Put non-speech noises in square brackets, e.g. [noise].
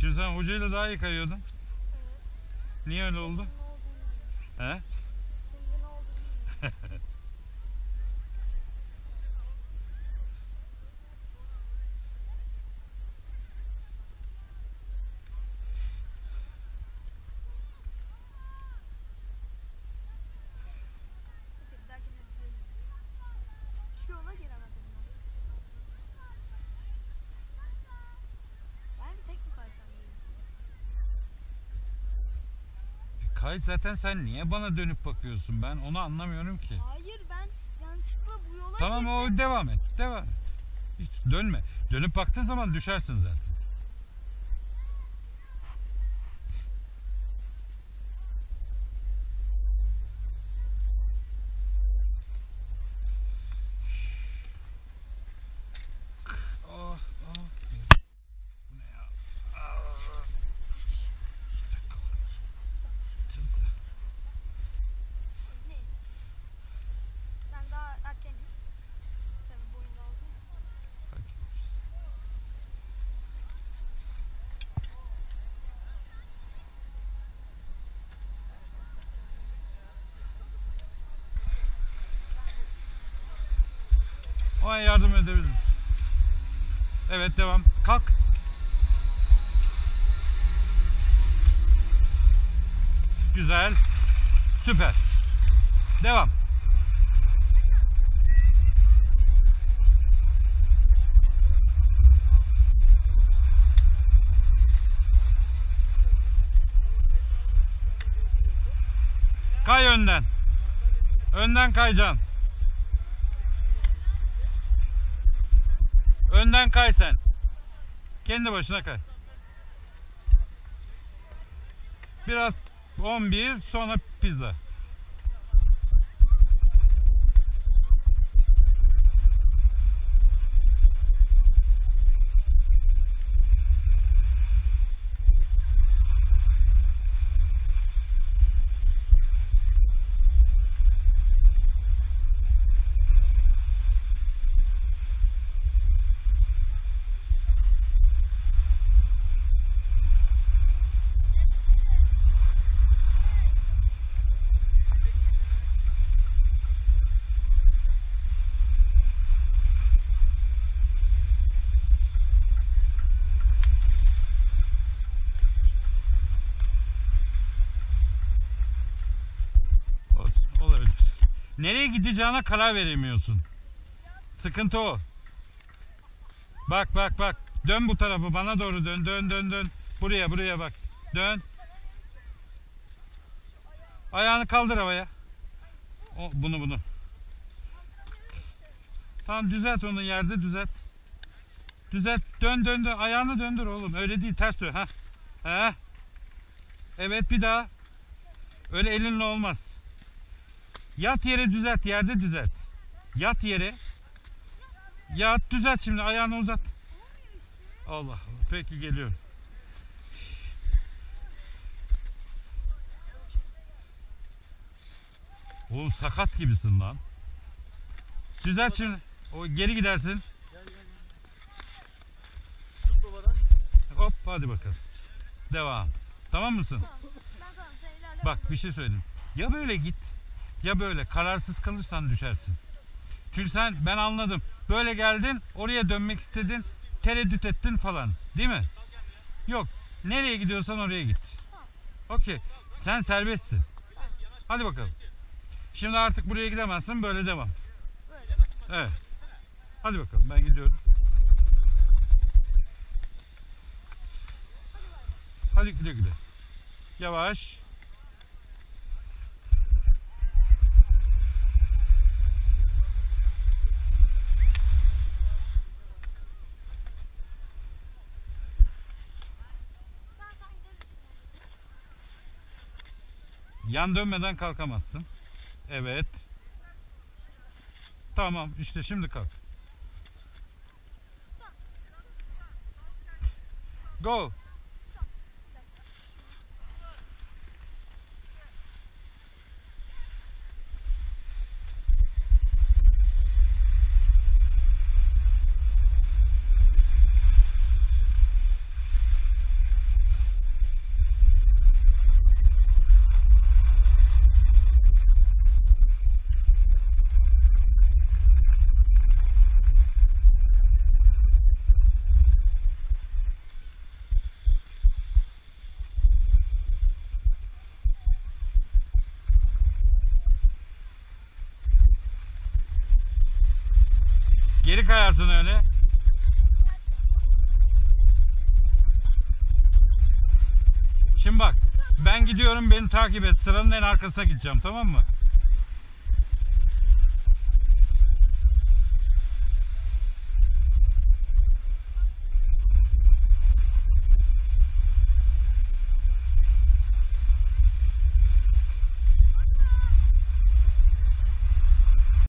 Şimdi sen hocayla daha iyi kayıyordun. Niye öyle oldu? He? [laughs] Kayıt zaten sen niye bana dönüp bakıyorsun ben onu anlamıyorum ki. Hayır ben yanlışlıkla bu yola Tamam girdim. o devam et. Devam et. Hiç dönme. Dönüp baktığın zaman düşersin zaten. O an yardım edebiliriz. Evet devam. Kalk. Güzel. Süper. Devam. Kay önden. Önden kayacaksın. Önden kay sen. Kendi başına kay. Biraz 11 sonra pizza. Nereye gideceğine karar veremiyorsun. Sıkıntı o. Bak bak bak. Dön bu tarafa bana doğru dön. Dön dön dön. Buraya buraya bak. Dön. Ayağını kaldır havaya. O, bunu bunu. Tamam düzelt onu yerde düzelt. Düzelt. Dön dön dön. Ayağını döndür oğlum. Öyle değil ters dön. Ha. Ha. Evet bir daha. Öyle elinle olmaz. Yat yere düzelt. Yerde düzelt. Yat yere. Yat düzelt şimdi. Ayağını uzat. Allah Allah. Peki geliyorum. Oğlum sakat gibisin lan. Düzelt şimdi. O geri gidersin. Hop hadi bakalım. Devam. Tamam mısın? Bak bir şey söyleyeyim. Ya böyle git ya böyle kararsız kalırsan düşersin. Çünkü sen ben anladım. Böyle geldin oraya dönmek istedin tereddüt ettin falan değil mi? Yok. Nereye gidiyorsan oraya git. Okey. Sen serbestsin. Hadi bakalım. Şimdi artık buraya gidemezsin böyle devam. Evet. Hadi bakalım ben gidiyorum. Hadi güle güle. Yavaş. Yan dönmeden kalkamazsın. Evet. Tamam işte şimdi kalk. Go. Yapacaksın öyle? Şimdi bak ben gidiyorum beni takip et sıranın en arkasına gideceğim tamam mı?